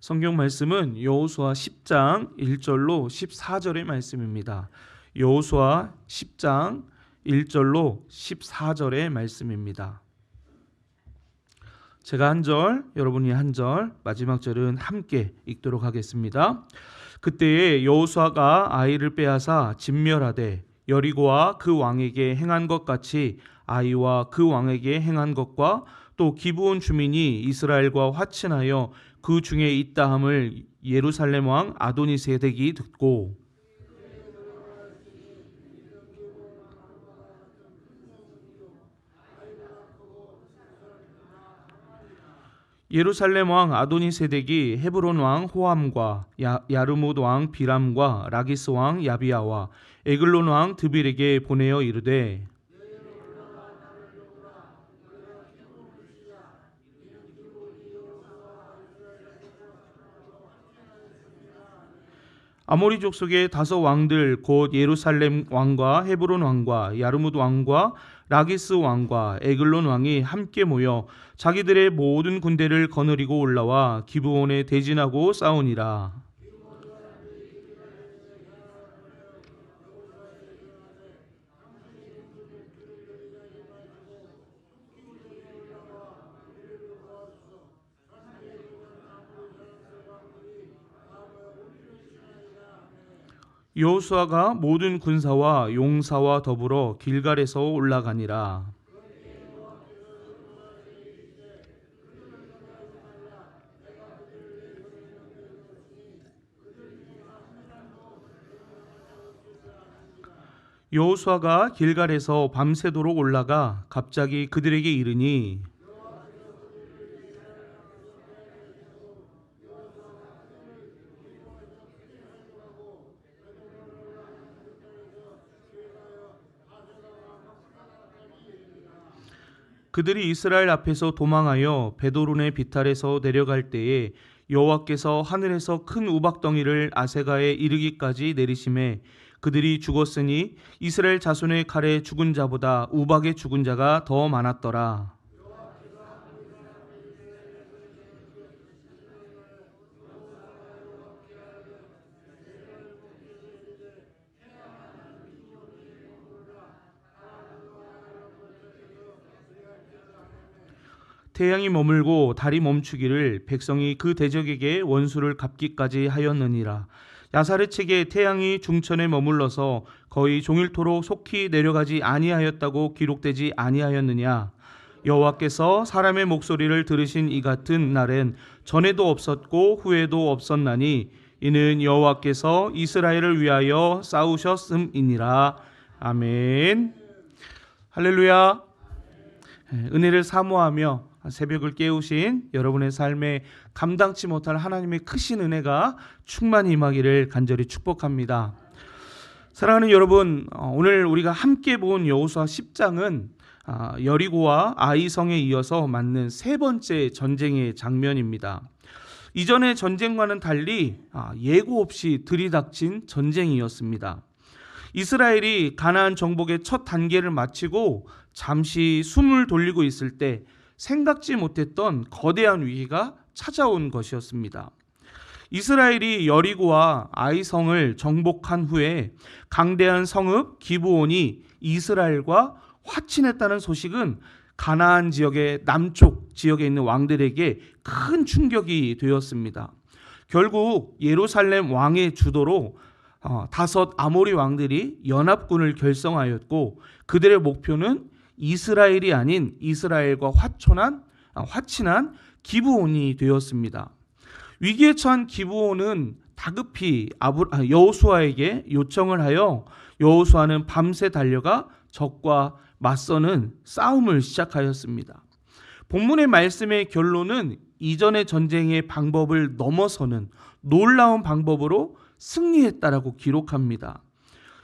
성경 말씀은 여호수아 10장 1절로 14절의 말씀입니다. 여호수아 10장 1절로 14절의 말씀입니다. 제가 한 절, 여러분이 한 절, 마지막 절은 함께 읽도록 하겠습니다. 그때에 여호수아가 아이를 빼앗아 진멸하되 여리고와 그 왕에게 행한 것 같이 아이와 그 왕에게 행한 것과 또 기브온 주민이 이스라엘과 화친하여 그 중에 있다 함을 예루살렘 왕 아도니 세덱이 듣고 예루살렘 왕 아도니 세덱이 헤브론 왕 호함과 야, 야르못 왕 비람과 라기스 왕 야비야와 에글론 왕 드빌에게 보내어 이르되 아모리 족속의 다섯 왕들 곧 예루살렘 왕과 헤브론 왕과 야르뭇 왕과 라기스 왕과 에글론 왕이 함께 모여 자기들의 모든 군대를 거느리고 올라와 기브온에 대진하고 싸우니라. 여호수아가 모든 군사와 용사와 더불어 길갈에서 올라가니라. 여호수아가 길갈에서 밤새도록 올라가 갑자기 그들에게 이르니 그들이 이스라엘 앞에서 도망하여 베도론의 비탈에서 내려갈 때에 여호와께서 하늘에서 큰 우박덩이를 아세가에 이르기까지 내리심에 그들이 죽었으니 이스라엘 자손의 칼에 죽은 자보다 우박에 죽은 자가 더 많았더라. 태양이 머물고 달이 멈추기를 백성이 그 대적에게 원수를 갚기까지 하였느니라. 야사르 책에 태양이 중천에 머물러서 거의 종일토록 속히 내려가지 아니하였다고 기록되지 아니하였느냐? 여호와께서 사람의 목소리를 들으신 이 같은 날엔 전에도 없었고 후에도 없었나니 이는 여호와께서 이스라엘을 위하여 싸우셨음이니라. 아멘. 할렐루야. 은혜를 사모하며 새벽을 깨우신 여러분의 삶에 감당치 못할 하나님의 크신 은혜가 충만히 임하기를 간절히 축복합니다. 사랑하는 여러분, 어, 오늘 우리가 함께 본 여호수아 10장은 아, 여리고와 아이성에 이어서 맞는 세 번째 전쟁의 장면입니다. 이전의 전쟁과는 달리 아, 예고 없이 들이닥친 전쟁이었습니다. 이스라엘이 가나안 정복의 첫 단계를 마치고 잠시 숨을 돌리고 있을 때 생각지 못했던 거대한 위기가 찾아온 것이었습니다. 이스라엘이 여리고와 아이성을 정복한 후에 강대한 성읍 기브온이 이스라엘과 화친했다는 소식은 가나안 지역의 남쪽 지역에 있는 왕들에게 큰 충격이 되었습니다. 결국 예루살렘 왕의 주도로 어, 다섯 아모리 왕들이 연합군을 결성하였고 그들의 목표는 이스라엘이 아닌 이스라엘과 화촌한 아, 화친한 기브온이 되었습니다. 위기에 처한 기브온은 다급히 아, 여호수아에게 요청을 하여 여호수아는 밤새 달려가 적과 맞서는 싸움을 시작하였습니다. 본문의 말씀의 결론은 이전의 전쟁의 방법을 넘어서는 놀라운 방법으로 승리했다라고 기록합니다.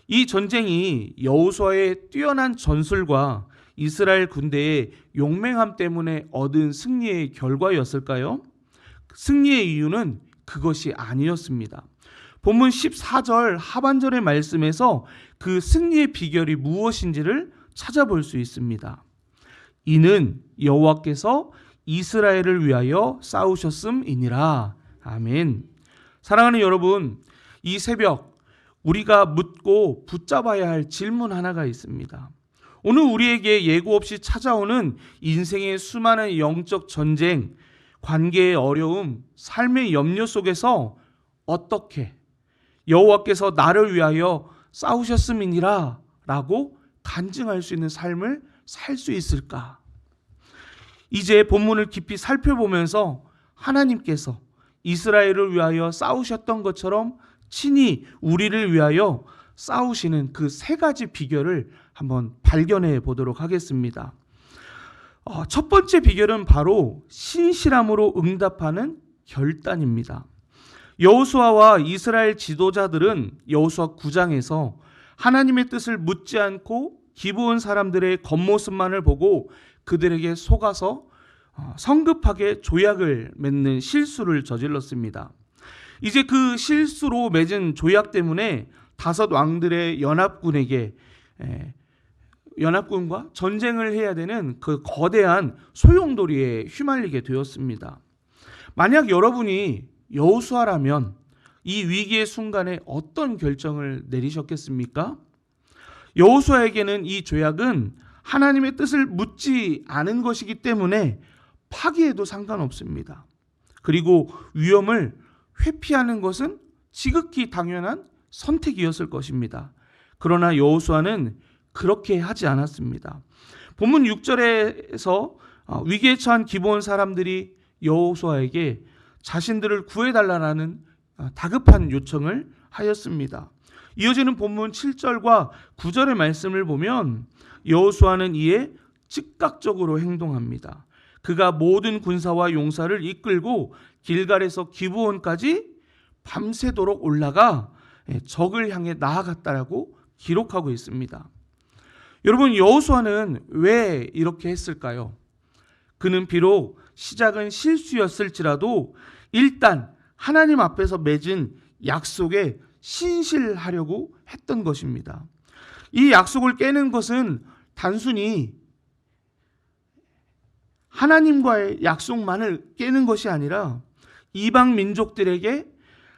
이 전쟁이 여호수아의 뛰어난 전술과 이스라엘 군대의 용맹함 때문에 얻은 승리의 결과였을까요? 승리의 이유는 그것이 아니었습니다. 본문 14절 하반절의 말씀에서 그 승리의 비결이 무엇인지를 찾아볼 수 있습니다. 이는 여호와께서 이스라엘을 위하여 싸우셨음이니라. 아멘. 사랑하는 여러분, 이 새벽 우리가 묻고 붙잡아야 할 질문 하나가 있습니다. 오늘 우리에게 예고 없이 찾아오는 인생의 수많은 영적 전쟁, 관계의 어려움, 삶의 염려 속에서 어떻게 여호와께서 나를 위하여 싸우셨음이니라 라고 간증할 수 있는 삶을 살 수 있을까? 이제 본문을 깊이 살펴보면서 하나님께서 이스라엘을 위하여 싸우셨던 것처럼 친히 우리를 위하여 싸우시는 그 세 가지 비결을 한번 발견해 보도록 하겠습니다. 어, 첫 번째 비결은 바로 신실함으로 응답하는 결단입니다. 여호수아와 이스라엘 지도자들은 여호수아 9장에서 하나님의 뜻을 묻지 않고 기부온 사람들의 겉모습만을 보고 그들에게 속아서 어, 성급하게 조약을 맺는 실수를 저질렀습니다. 이제 그 실수로 맺은 조약 때문에 다섯 왕들의 연합군에게 에, 연합군과 전쟁을 해야 되는 그 거대한 소용돌이에 휘말리게 되었습니다. 만약 여러분이 여호수아라면 이 위기의 순간에 어떤 결정을 내리셨겠습니까? 여호수아에게는 이 조약은 하나님의 뜻을 묻지 않은 것이기 때문에 파기해도 상관없습니다. 그리고 위험을 회피하는 것은 지극히 당연한 선택이었을 것입니다. 그러나 여호수아는 그렇게 하지 않았습니다. 본문 6절에서 어, 위기에 처한 기본 사람들이 여호수아에게 자신들을 구해달라는 어, 다급한 요청을 하였습니다. 이어지는 본문 7절과 9절의 말씀을 보면 여호수아는 이에 즉각적으로 행동합니다. 그가 모든 군사와 용사를 이끌고 길갈에서 기브온까지 밤새도록 올라가 예, 적을 향해 나아갔다라고 기록하고 있습니다. 여러분 여호수아는 왜 이렇게 했을까요? 그는 비록 시작은 실수였을지라도 일단 하나님 앞에서 맺은 약속에 신실하려고 했던 것입니다. 이 약속을 깨는 것은 단순히 하나님과의 약속만을 깨는 것이 아니라 이방 민족들에게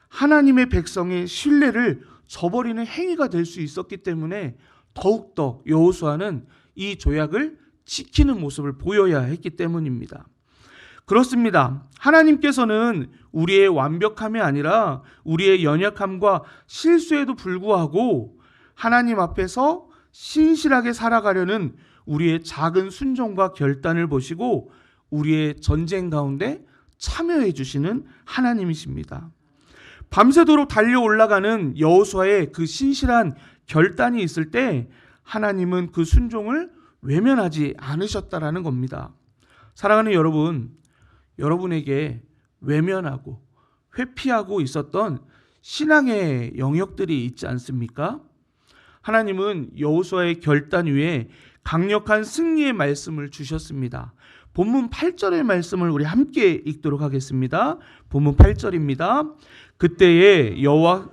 하나님의 백성의 신뢰를 저버리는 행위가 될 수 있었기 때문에 더욱더 여호수아는 이 조약을 지키는 모습을 보여야 했기 때문입니다. 그렇습니다. 하나님께서는 우리의 완벽함이 아니라 우리의 연약함과 실수에도 불구하고 하나님 앞에서 신실하게 살아가려는 우리의 작은 순종과 결단을 보시고 우리의 전쟁 가운데 참여해 주시는 하나님이십니다. 밤새도록 달려 올라가는 여호수아의 그 신실한 결단이 있을 때 하나님은 그 순종을 외면하지 않으셨다라는 겁니다. 사랑하는 여러분, 여러분에게 외면하고 회피하고 있었던 신앙의 영역들이 있지 않습니까? 하나님은 여호수아의 결단 위에 강력한 승리의 말씀을 주셨습니다. 본문 8절의 말씀을 우리 함께 읽도록 하겠습니다. 본문 8절입니다. 그때에 여호와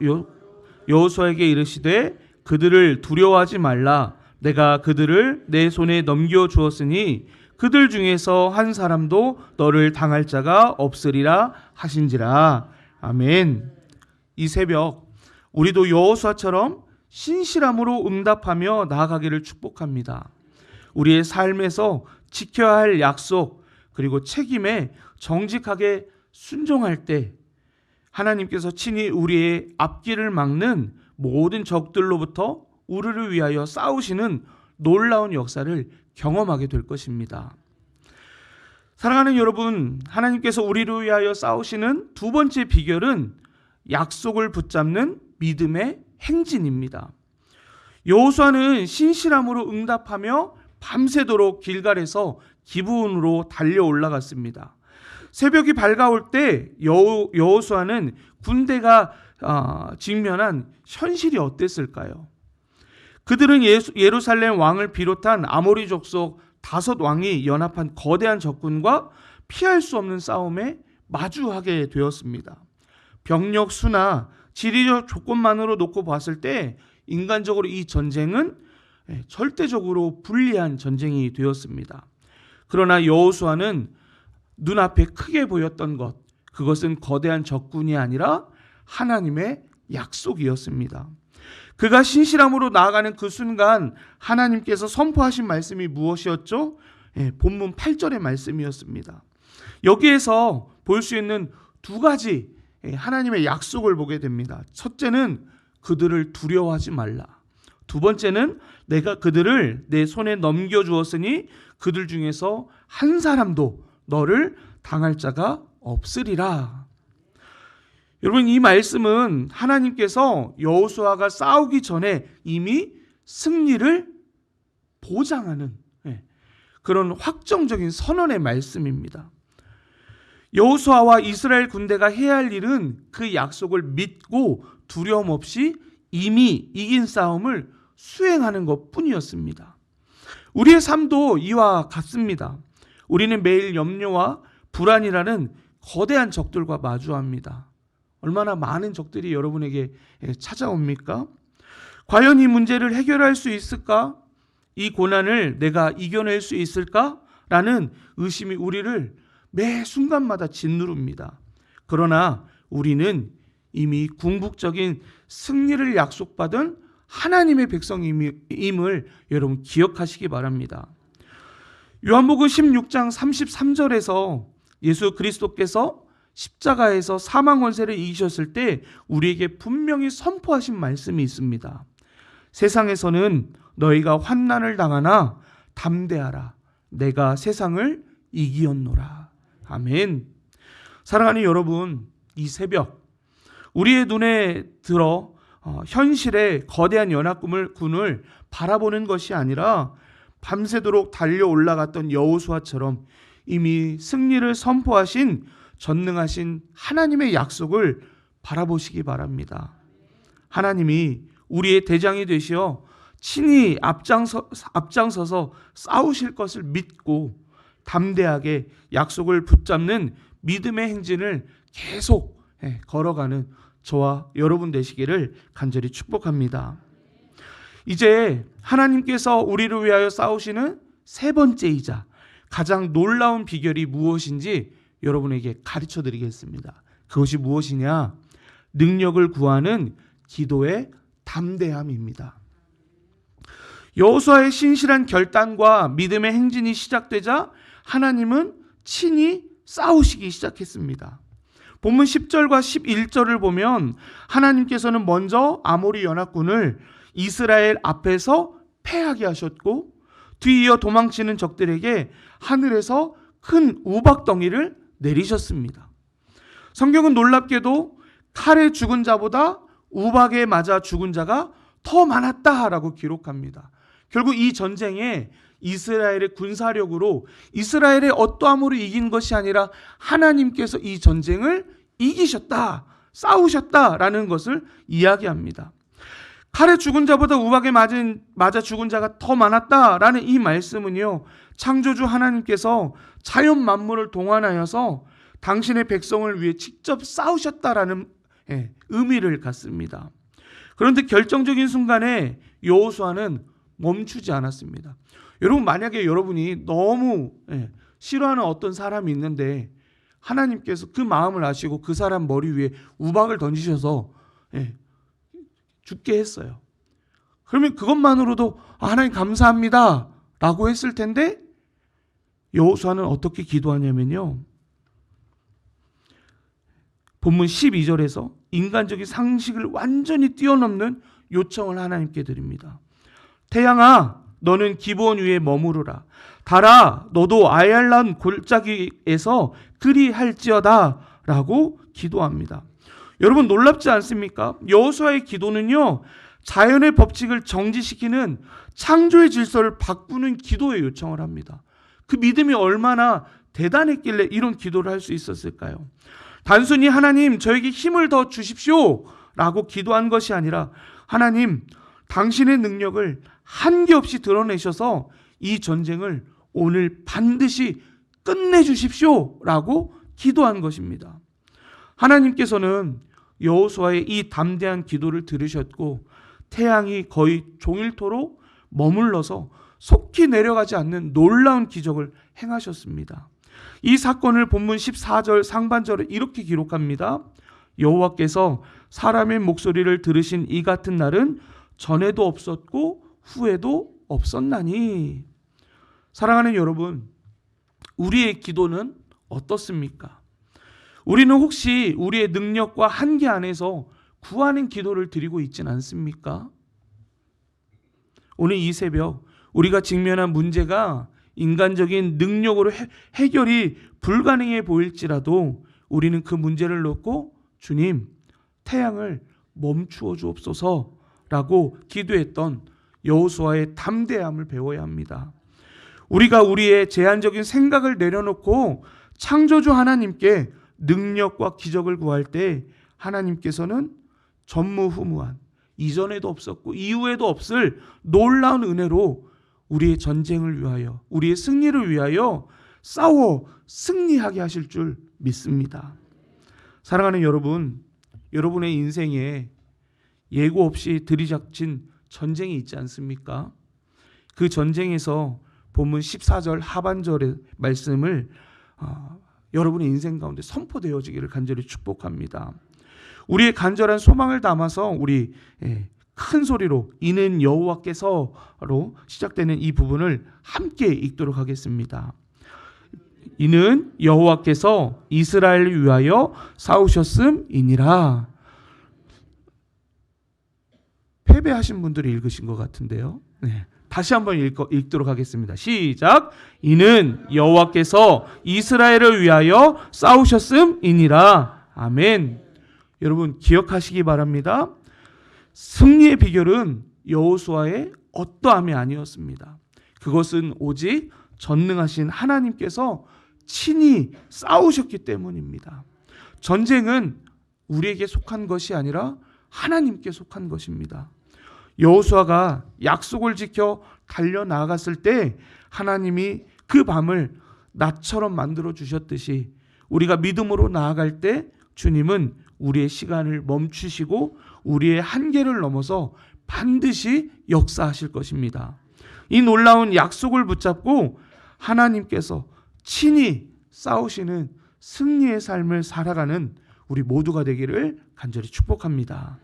여호수아에게 이르시되 그들을 두려워하지 말라 내가 그들을 내 손에 넘겨 주었으니 그들 중에서 한 사람도 너를 당할 자가 없으리라 하신지라. 아멘. 이 새벽 우리도 여호수아처럼 신실함으로 응답하며 나아가기를 축복합니다. 우리의 삶에서 지켜야 할 약속 그리고 책임에 정직하게 순종할 때 하나님께서 친히 우리의 앞길을 막는 모든 적들로부터 우리를 위하여 싸우시는 놀라운 역사를 경험하게 될 것입니다. 사랑하는 여러분, 하나님께서 우리를 위하여 싸우시는 두 번째 비결은 약속을 붙잡는 믿음의 행진입니다. 여호수아는 신실함으로 응답하며 밤새도록 길갈에서 기부온으로 달려 올라갔습니다. 새벽이 밝아올 때 여호, 여호수아는 군대가 어, 직면한 현실이 어땠을까요? 그들은 예수, 예루살렘 왕을 비롯한 아모리 족속 다섯 왕이 연합한 거대한 적군과 피할 수 없는 싸움에 마주하게 되었습니다. 병력 수나 지리적 조건만으로 놓고 봤을 때 인간적으로 이 전쟁은 예, 절대적으로 불리한 전쟁이 되었습니다. 그러나 여호수아는 눈앞에 크게 보였던 것, 그것은 거대한 적군이 아니라 하나님의 약속이었습니다. 그가 신실함으로 나아가는 그 순간 하나님께서 선포하신 말씀이 무엇이었죠? 예, 본문 8절의 말씀이었습니다. 여기에서 볼 수 있는 두 가지 예, 하나님의 약속을 보게 됩니다. 첫째는 그들을 두려워하지 말라. 두 번째는 내가 그들을 내 손에 넘겨 주었으니 그들 중에서 한 사람도 너를 당할 자가 없으리라. 여러분 이 말씀은 하나님께서 여호수아가 싸우기 전에 이미 승리를 보장하는 예, 그런 확정적인 선언의 말씀입니다. 여호수아와 이스라엘 군대가 해야 할 일은 그 약속을 믿고 두려움 없이 이미 이긴 싸움을 수행하는 것 뿐이었습니다. 우리의 삶도 이와 같습니다. 우리는 매일 염려와 불안이라는 거대한 적들과 마주합니다. 얼마나 많은 적들이 여러분에게 찾아옵니까? 과연 이 문제를 해결할 수 있을까? 이 고난을 내가 이겨낼 수 있을까? 라는 의심이 우리를 매 순간마다 짓누릅니다. 그러나 우리는 이미 궁극적인 승리를 약속받은 하나님의 백성임을 여러분 기억하시기 바랍니다. 요한복음 16장 33절에서 예수 그리스도께서 십자가에서 사망 권세를 이기셨을 때 우리에게 분명히 선포하신 말씀이 있습니다. 세상에서는 너희가 환난을 당하나 담대하라. 내가 세상을 이기었노라. 아멘. 사랑하는 여러분, 이 새벽 우리의 눈에 들어 어, 현실의 거대한 연합군을 군을 바라보는 것이 아니라 밤새도록 달려 올라갔던 여호수아처럼 이미 승리를 선포하신 전능하신 하나님의 약속을 바라보시기 바랍니다. 하나님이 우리의 대장이 되시어 친히 앞장서, 앞장서서 싸우실 것을 믿고 담대하게 약속을 붙잡는 믿음의 행진을 계속 예, 걸어가는 저와 여러분 되시기를 간절히 축복합니다. 이제 하나님께서 우리를 위하여 싸우시는 세 번째이자 가장 놀라운 비결이 무엇인지 여러분에게 가르쳐 드리겠습니다. 그것이 무엇이냐? 능력을 구하는 기도의 담대함입니다. 여호수아의 신실한 결단과 믿음의 행진이 시작되자 하나님은 친히 싸우시기 시작했습니다. 본문 10절과 11절을 보면 하나님께서는 먼저 아모리 연합군을 이스라엘 앞에서 패하게 하셨고 뒤이어 도망치는 적들에게 하늘에서 큰 우박덩이를 내리셨습니다. 성경은 놀랍게도 칼에 죽은 자보다 우박에 맞아 죽은 자가 더 많았다라고 기록합니다. 결국 이 전쟁에 이스라엘의 군사력으로 이스라엘의 어떠함으로 이긴 것이 아니라 하나님께서 이 전쟁을 이기셨다, 싸우셨다라는 것을 이야기합니다. 칼에 죽은 자보다 우박에 맞은, 맞아 죽은 자가 더 많았다라는 이 말씀은요, 창조주 하나님께서 자연 만물을 동원하여서 당신의 백성을 위해 직접 싸우셨다라는 예, 의미를 갖습니다. 그런데 결정적인 순간에 여호수아는 멈추지 않았습니다. 여러분 만약에 여러분이 너무 예, 싫어하는 어떤 사람이 있는데 하나님께서 그 마음을 아시고 그 사람 머리 위에 우박을 던지셔서 예, 죽게 했어요. 그러면 그것만으로도 아, 하나님 감사합니다 라고 했을 텐데 여호수아는 어떻게 기도하냐면요. 본문 12절에서 인간적인 상식을 완전히 뛰어넘는 요청을 하나님께 드립니다. 태양아, 너는 기본 위에 머무르라. 달아, 너도 아얄란 골짜기에서 그리 할지어다. 라고 기도합니다. 여러분 놀랍지 않습니까? 여호수아의 기도는요. 자연의 법칙을 정지시키는 창조의 질서를 바꾸는 기도의 요청을 합니다. 그 믿음이 얼마나 대단했길래 이런 기도를 할 수 있었을까요? 단순히 하나님 저에게 힘을 더 주십시오 라고 기도한 것이 아니라 하나님 당신의 능력을 한계 없이 드러내셔서 이 전쟁을 오늘 반드시 끝내주십시오 라고 기도한 것입니다. 하나님께서는 여호수아의 이 담대한 기도를 들으셨고 태양이 거의 종일토록 머물러서 속히 내려가지 않는 놀라운 기적을 행하셨습니다. 이 사건을 본문 14절 상반절에 이렇게 기록합니다. 여호와께서 사람의 목소리를 들으신 이 같은 날은 전에도 없었고 후에도 없었나니. 사랑하는 여러분, 우리의 기도는 어떻습니까? 우리는 혹시 우리의 능력과 한계 안에서 구하는 기도를 드리고 있진 않습니까? 오늘 이 새벽 우리가 직면한 문제가 인간적인 능력으로 해, 해결이 불가능해 보일지라도 우리는 그 문제를 놓고 주님 태양을 멈추어 주옵소서라고 기도했던 여호수아의 담대함을 배워야 합니다. 우리가 우리의 제한적인 생각을 내려놓고 창조주 하나님께 능력과 기적을 구할 때 하나님께서는 전무후무한 이전에도 없었고 이후에도 없을 놀라운 은혜로 우리의 전쟁을 위하여 우리의 승리를 위하여 싸워 승리하게 하실 줄 믿습니다. 사랑하는 여러분, 여러분의 인생에 예고 없이 들이닥친 전쟁이 있지 않습니까? 그 전쟁에서 본문 14절 하반절의 말씀을 어, 여러분의 인생 가운데 선포되어지기를 간절히 축복합니다. 우리의 간절한 소망을 담아서 우리 예, 큰 소리로 이는 여호와께서로 시작되는 이 부분을 함께 읽도록 하겠습니다. 이는 여호와께서 이스라엘을 위하여 싸우셨음이니라. 패배하신 분들이 읽으신 것 같은데요. 네. 다시 한번 읽, 읽도록 하겠습니다. 시작. 이는 여호와께서 이스라엘을 위하여 싸우셨음이니라. 아멘. 여러분 기억하시기 바랍니다. 승리의 비결은 여호수아의 어떠함이 아니었습니다. 그것은 오직 전능하신 하나님께서 친히 싸우셨기 때문입니다. 전쟁은 우리에게 속한 것이 아니라 하나님께 속한 것입니다. 여호수아가 약속을 지켜 달려 나아갔을 때 하나님이 그 밤을 낮처럼 만들어 주셨듯이 우리가 믿음으로 나아갈 때 주님은 우리의 시간을 멈추시고 우리의 한계를 넘어서 반드시 역사하실 것입니다. 이 놀라운 약속을 붙잡고 하나님께서 친히 싸우시는 승리의 삶을 살아가는 우리 모두가 되기를 간절히 축복합니다.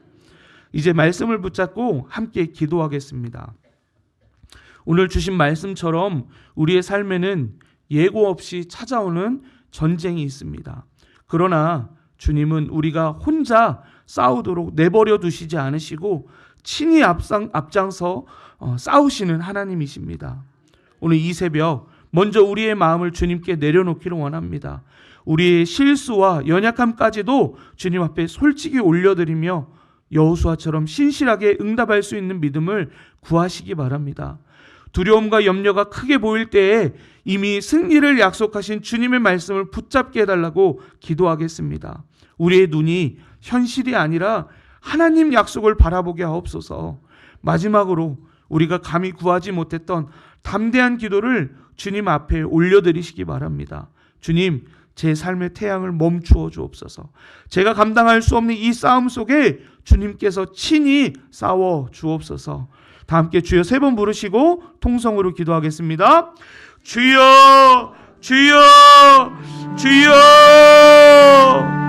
이제 말씀을 붙잡고 함께 기도하겠습니다. 오늘 주신 말씀처럼 우리의 삶에는 예고 없이 찾아오는 전쟁이 있습니다. 그러나 주님은 우리가 혼자 싸우도록 내버려 두시지 않으시고 친히 앞상, 앞장서 어, 싸우시는 하나님이십니다. 오늘 이 새벽 먼저 우리의 마음을 주님께 내려놓기를 원합니다. 우리의 실수와 연약함까지도 주님 앞에 솔직히 올려드리며 여호수아처럼 신실하게 응답할 수 있는 믿음을 구하시기 바랍니다. 두려움과 염려가 크게 보일 때에 이미 승리를 약속하신 주님의 말씀을 붙잡게 해달라고 기도하겠습니다. 우리의 눈이 현실이 아니라 하나님 약속을 바라보게 하옵소서. 마지막으로 우리가 감히 구하지 못했던 담대한 기도를 주님 앞에 올려드리시기 바랍니다. 주님, 제 삶의 태양을 멈추어 주옵소서. 제가 감당할 수 없는 이 싸움 속에 주님께서 친히 싸워 주옵소서. 다 함께 주여 세 번 부르시고 통성으로 기도하겠습니다. 주여, 주여, 주여.